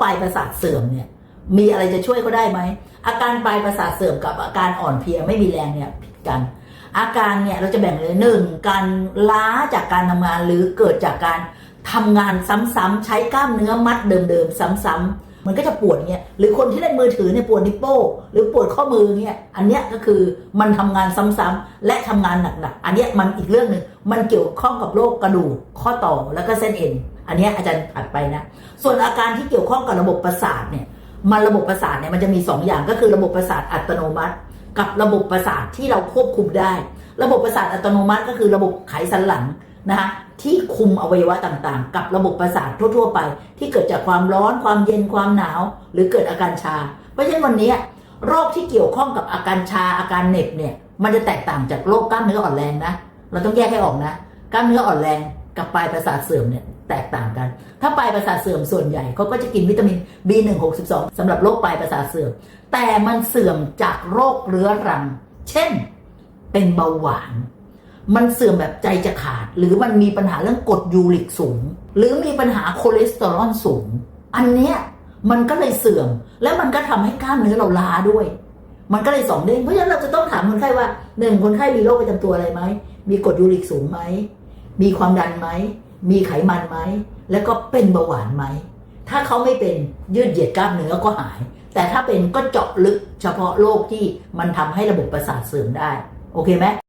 ปลายประสาทเสื่อมเนี่ยมีอะไรจะช่วยเขาได้ไหมอาการปลายประสาทเสื่อมกับอาการอ่อนเพลียไม่มีแรงเนี่ยผิดกัน อาการเนี่ยเราจะแบ่งเลยหนึ่งการล้าจากการทำงานหรือเกิดจากการทำงานซ้ำๆใช้กล้ามเนื้อมัดเดิมๆซ้ำๆมันก็จะปวดเงี้ย หรือคนที่เล่นมือถือเนี่ยปวดนิ้วโป้งหรือปวดข้อมือเงี้ย อันเนี้ยก็คือมันทำงานซ้ำๆและทำงานหนักๆ อันเนี้ยมันอีกเรื่องหนึ่ง มันเกี่ยวข้องกับโรคกระดูกข้อต่อแล้วก็เส้นเอ็น อันนี้อาจารย์ผัดไปนะ ส่วนอาการที่เกี่ยวข้องกับระบบประสาทเนี่ย มันระบบประสาทเนี่ยมันจะมี2อย่างก็คือระบบประสาทอัตโนมัติ กับระบบประสาทที่เราควบคุมได้ ระบบประสาทอัตโนมัติก็คือระบบไขสันหลังนะคะที่คุมอวัยวะต่างๆ กับระบบประสาททั่ว ๆ ไป ที่เกิดจากความร้อนความเย็นความหนาว หรือเกิดอาการชา เพราะฉะนั้นวันนี้โรคที่เกี่ยวข้องกับอาการชาอาการเหน็บเนี่ยมันจะแตกต่างจากโรคกล้ามเนื้ออ่อนแรงนะ เราต้องแยกให้ออกนะ กล้ามเนื้ออ่อนแรง กับปลายประสาทเสื่อมเนี่ยแตกต่างกัน ถ้าปลายประสาทเสื่อมส่วนใหญ่เขาก็จะกินวิตามิน B162 สำหรับโรคปลายประสาทเสื่อม แต่มันเสื่อมจากโรคเรื้อรัง เช่น เป็นเบาหวาน มันเสื่อมแบบใจจะขาด หรือมันมีปัญหาเรื่องกรดยูริกสูง หรือมีปัญหาคอเลสเตอรอลสูง อันเนี้ยมันก็เลยเสื่อม แล้วมันก็ทำให้กล้ามเนื้อเราล้าด้วย มันก็เลยสองเด้งเพราะฉะนั้นเราจะต้องถามคนไข้ว่าหนึ่งคนไข้มีโรคประจำตัวอะไรไหมมีกรดยูริกสูงไหม มีความดันไหม มีไขมันไหม แล้วก็เป็นเบาหวานไหม ถ้าเขาไม่เป็นยืดเหยียดกล้ามเนื้อก็หาย แต่ถ้าเป็นก็เจาะลึกเฉพาะโรคที่มันทำให้ระบบประสาทเสื่อมได้ โอเคไหม